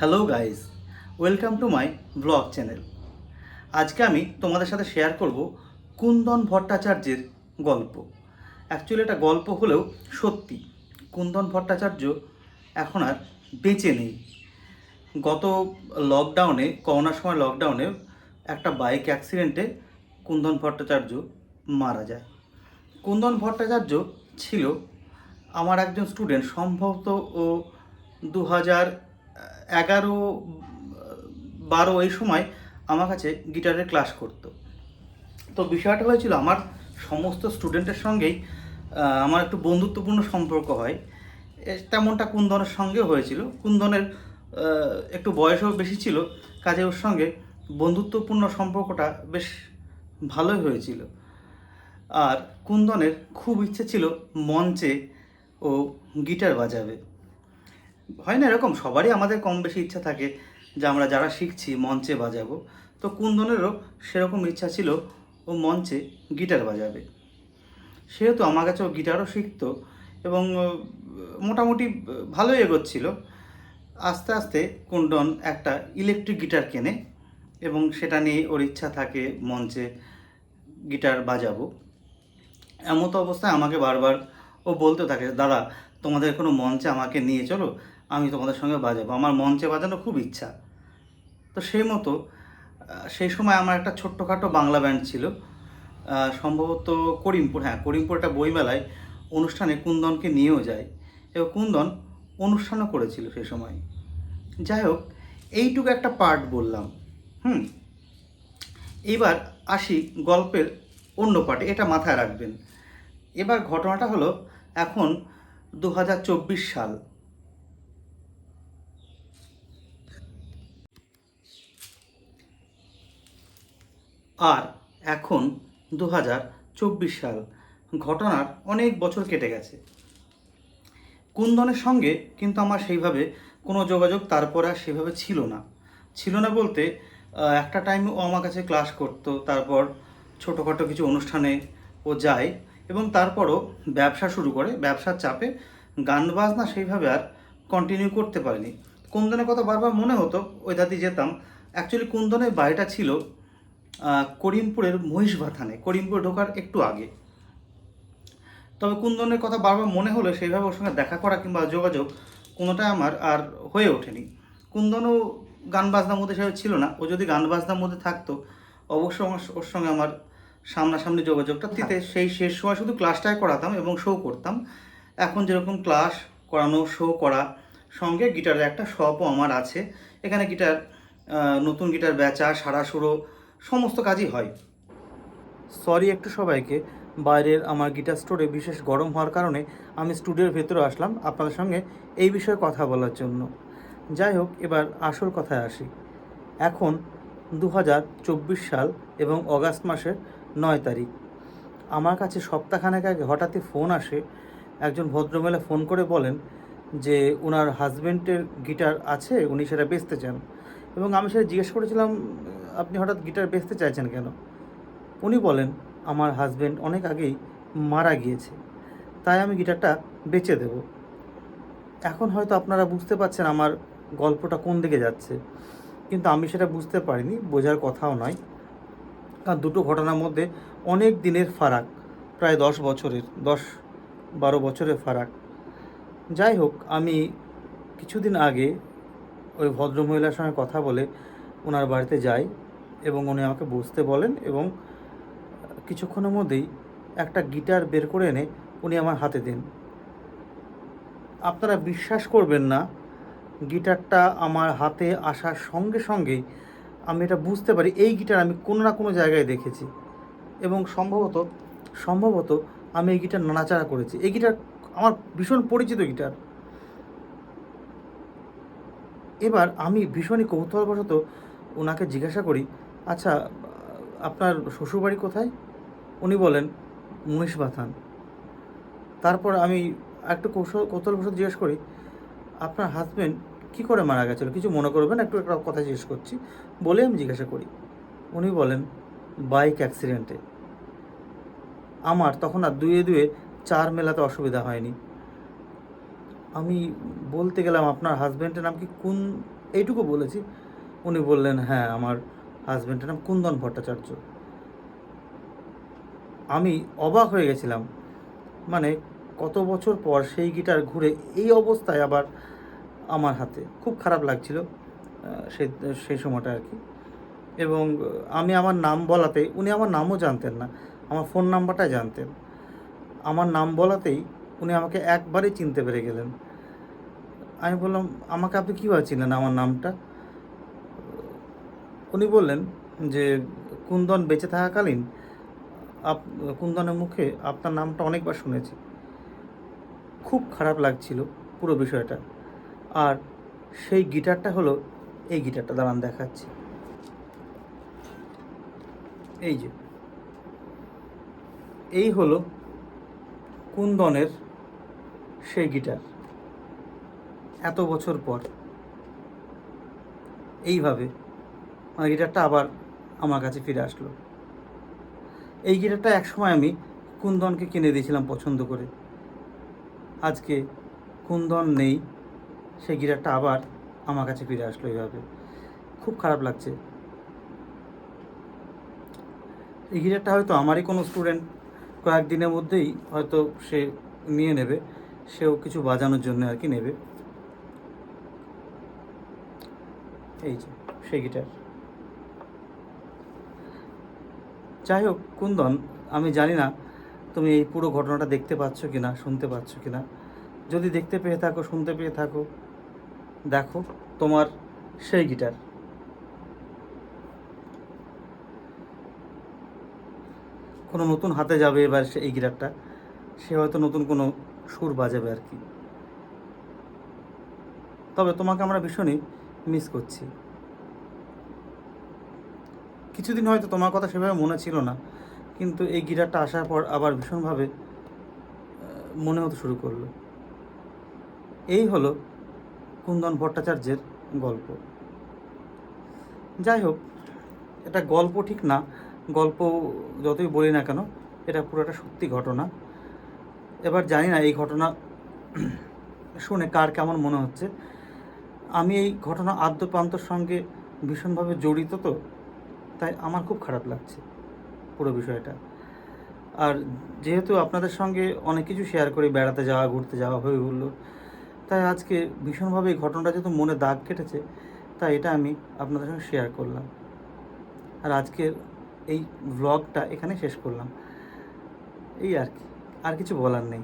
Hello guys welcome to my blog channel আজকে আমি তোমাদের সাথে শেয়ার করব কুন্দন ভট্টাচার্যের গল্প। অ্যাকচুয়ালি এটা গল্প হলেও সত্যি। কুন্দন ভট্টাচার্য এখন আর বেঁচে নেই। গত লকডাউনে করোনার সময় লকডাউনে একটা বাইক অ্যাক্সিডেন্টে কুন্দন ভট্টাচার্য মারা যায়। কুন্দন ভট্টাচার্য ছিল আমার একজন স্টুডেন্ট সম্ভবত ও দু হাজার এগারো, বারো এই সময় আমার কাছে গিটারের ক্লাস করতো। তো বিষয়টা হয়েছিল আমার সমস্ত স্টুডেন্টের সঙ্গেই আমার একটু বন্ধুত্বপূর্ণ সম্পর্ক হয়। তেমনটা কুন্দনের সঙ্গেও হয়েছিল। কুন্দনের একটু বয়সও বেশি ছিল, কাজে ওর সঙ্গে বন্ধুত্বপূর্ণ সম্পর্কটা বেশ ভালোই হয়েছিল। আর কুন্দনের খুব ইচ্ছে ছিল মঞ্চে ও গিটার বাজাবে। হয় না, এরকম সবারই আমাদের কম বেশি ইচ্ছা থাকে যে আমরা যারা শিখছি মঞ্চে বাজাবো। তো কুন্দনেরও সেরকম ইচ্ছা ছিল ও মঞ্চে গিটার বাজাবে। সেহেতু আমার কাছে ও গিটারও শিখতো এবং মোটামুটি ভালোই এগোচ্ছিল। আস্তে আস্তে কুন্দন একটা ইলেকট্রিক গিটার কেনে এবং সেটা নিয়ে ওর ইচ্ছা থাকে মঞ্চে গিটার বাজাবো। এমত অবস্থায় আমাকে বারবার ও বলতে থাকে, দাদা, তোমাদের কোনো মঞ্চে আমাকে নিয়ে চলো আমি তোমাদের সঙ্গে বাজাবো। আমার মঞ্চে বাজানো খুব ইচ্ছা। তো সেই মতো সেই সময় আমার একটা ছোট্টখাটো বাংলা ব্যান্ড ছিল সম্ভবত করিমপুর। হ্যাঁ করিমপুর একটা বইমেলায় অনুষ্ঠানে কুন্দনকে নিয়েও যায়। এবং কুন্দন অনুষ্ঠানও করেছিল সে সময়। যাই হোক, এইটুকু একটা পার্ট বললাম। হুম? এবার আসি গল্পের অন্য পার্টে, এটা মাথায় রাখবেন। এবার ঘটনাটা হলো, এখন দু হাজার চব্বিশ সাল। আর এখন দু হাজার চব্বিশ সাল ঘটনার অনেক বছর কেটে গেছে। কুন্দনের সঙ্গে কিন্তু আমার সেইভাবে কোনো যোগাযোগ তারপর আর সেভাবে ছিল না। ছিল না বলতে একটা টাইমে ও আমার কাছে ক্লাস করতো, তারপর ছোটোখাটো কিছু অনুষ্ঠানে ও যায় এবং তারপরও ব্যবসা শুরু করে, ব্যবসার চাপে গান বাজনা সেইভাবে আর কন্টিনিউ করতে পারিনি। কুন্দনের কথা বারবার মনে হতো, ওই দাদি যেতাম। অ্যাকচুয়ালি কুন্দনের বাড়িটা ছিল করিমপুরের মহিষভাথানে করিমপুর ঢোকার একটু আগে। তবে কুন্দনের কথা বারবার মনে হলে সেইভাবে ওর সঙ্গে দেখা করা কিংবা যোগাযোগ কোনোটাই আমার আর হয়ে ওঠেনি। কুন্দনও গান বাজনার মধ্যে সেভাবে ছিল না। ও যদি গান বাজনার মধ্যে থাকতো অবশ্যই আমার ওর সঙ্গে আমার সামনাসামনি যোগাযোগটা দিতে সেই শেষ সময় শুধু ক্লাসটাই করাতাম এবং শো করতাম। এখন যেরকম ক্লাস করানো শো করা সঙ্গে গিটারের একটা শপও আমার আছে। এখানে গিটার নতুন গিটার বেচা সারা সুরো সমস্ত কাজই হয়। সরি একটু সবাইকে, বাইরের আমার গিটার স্টোরে বিশেষ গরম হওয়ার কারণে আমি স্টুডিওর ভেতরে আসলাম আপনাদের সঙ্গে এই বিষয়ে কথা বলার জন্য। যাই হোক, এবার আসল কথায় আসি। এখন দু হাজার চব্বিশ সাল এবং অগাস্ট মাসের নয় তারিখ। আমার কাছে সপ্তাহখানেক আগে হঠাৎই ফোন আসে, একজন ভদ্রমেলা ফোন করে বলেন যে ওনার হাজব্যান্ডের গিটার আছে, উনি সেটা বেচতে চান। এবং আমি সেটা জিজ্ঞেস করেছিলাম আপনি হঠাৎ গিটার বেচতে চাইছেন কেন? উনি বলেন, আমার হাজব্যান্ড অনেক আগেই মারা গিয়েছে, তাই আমি গিটারটা বেচে দেব। এখন হয়তো আপনারা বুঝতে পারছেন আমার গল্পটা কোন দিকে যাচ্ছে, কিন্তু আমি সেটা বুঝতে পারিনি, বোঝার কথাও নয়। কারণ দুটো ঘটনার মধ্যে অনেক দিনের ফারাক, প্রায় দশ বছরের, দশ বারো বছরের ফারাক। যাই হোক, আমি কিছুদিন আগে ওই ভদ্রমহিলার সঙ্গে কথা বলে ওনার বাড়িতে যাই। এবং উনি আমাকে বুঝতে বলেন এবং কিছুক্ষণের মধ্যেই একটা গিটার বের করে এনে উনি আমার হাতে দেন। আপনারা বিশ্বাস করবেন না, গিটারটা আমার হাতে আসার সঙ্গে সঙ্গেই আমি এটা বুঝতে পারি, এই গিটার আমি কোনো না কোনো জায়গায় দেখেছি। এবং সম্ভবত সম্ভবত আমি এই গিটার নাড়াচাড়া করেছি। এই গিটার আমার ভীষণ পরিচিত গিটার। এবার আমি ভীষণই কৌতূহলবশত ওনাকে জিজ্ঞাসা করি আচ্ছা আপনার শ্বশুরবাড়ি কোথায়? উনি বলেন মহিষবাথান তারপর আমি একটু কৌশল কৌতূহলবশত জিজ্ঞেস করি, আপনার হাজবেন্ড কী করে মারা গেছিল? কিছু মনে করবেন? একটু একটা কথা জিজ্ঞেস করছি। বলে আমি জিজ্ঞাসা করি, উনি বলেন বাইক অ্যাক্সিডেন্টে আমার তখন আর দুয়ে দুয়ে চার মেলাতে অসুবিধা হয়নি। আমি বলতে গেলাম, আপনার হাজব্যান্ডের নাম কি কোন, এইটুকু বলেছি। উনি বললেন হ্যাঁ আমার হাজব্যান্ডের নাম কুন্দন ভট্টাচার্য। আমি অবাক হয়ে গেছিলাম। মানে কত বছর পর সেই গিটার ঘুরে এই অবস্থায় আবার আমার হাতে। খুব খারাপ লাগছিল সেই সেই সময়টা আর কি। এবং আমি আমার নাম বলাতে, উনি আমার নামও জানতেন না, আমার ফোন নাম্বারটা জানতেন। আমার নাম বলাতেই উনি আমাকে একবারেই চিনতে পেরে গেলেন। আমি বললাম, আমাকে আপনি কীভাবে চিনলেন আমার নামটা? উনি বললেন যে, কুন্দন বেঁচে থাকাকালীন আপ, কুন্দনের মুখে আপনার নামটা অনেকবার শুনেছি। খুব খারাপ লাগছিল পুরো বিষয়টা। আর সেই গিটারটা হলো এই গিটারটা, দাঁড়ান দেখাচ্ছি। এই যে। এই হলো কুন্দনের সেই গিটার। এত বছর পর। এইভাবে আমার গিটারটা আবার আমার কাছে ফিরে আসলো। এই গিটারটা একসময় আমি কুন্দনকে কিনে দিয়েছিলাম পছন্দ করে। আজকে কুন্দন নেই সেই গিটারটা আবার আমার কাছে ফিরে আসলো এইভাবে। খুব খারাপ লাগছে। এই গিটারটা হয়তো আমারই কোনো স্টুডেন্ট, কয়েকদিনের মধ্যেই হয়তো সে নিয়ে নেবে, সেও কিছু বাজানোর জন্য আর কি নেবে। এই যে, সেই গিটার। যাই হোক, কুন্দন, আমি জানি না তুমি এই পুরো ঘটনাটা দেখতে পাচ্ছ কি না শুনতে পাচ্ছ কি না যদি দেখতে পেয়ে থাকো, শুনতে পেয়ে থাকো, দেখো তোমার সেই গিটার। কোনো নতুন হাতে যাবে এবার সে এই গিটারটা, সে হয়তো নতুন কোনো সুর বাজাবে আর কি। তবে তোমাকে আমরা ভীষণই মিস করছি। কিছুদিন হয়তো তোমার কথা সেভাবে মনে ছিল না, কিন্তু এই গিটারটা আসার পর আবার ভীষণভাবে মনে হতে শুরু করল। এই হলো কুন্দন ভট্টাচার্যের গল্প। যাই হোক, এটা গল্প ঠিক না, গল্প যতই বলি না কেন, এটা পুরোটা সত্যি ঘটনা। এবার জানি না এই ঘটনা শুনে কার কেমন মনে হচ্ছে। আমি এই ঘটনা আদ্যপ্রান্তর সঙ্গে ভীষণভাবে জড়িত তো তাই আমার খুব খারাপ লাগছে পুরো বিষয়টা। আর যেহেতু আপনাদের সঙ্গে অনেক কিছু শেয়ার করি, বেড়াতে যাওয়া, ঘুরতে যাওয়া হয়ে উঠল, তাই আজকে ভীষণভাবে এই ঘটনাটা যেহেতু মনে দাগ কেটেছে, তাই এটা আমি আপনাদের সঙ্গে শেয়ার করলাম। আর আজকের এই ব্লগটা এখানে শেষ করলাম। এই আর কি, আর কিছু বলার নেই।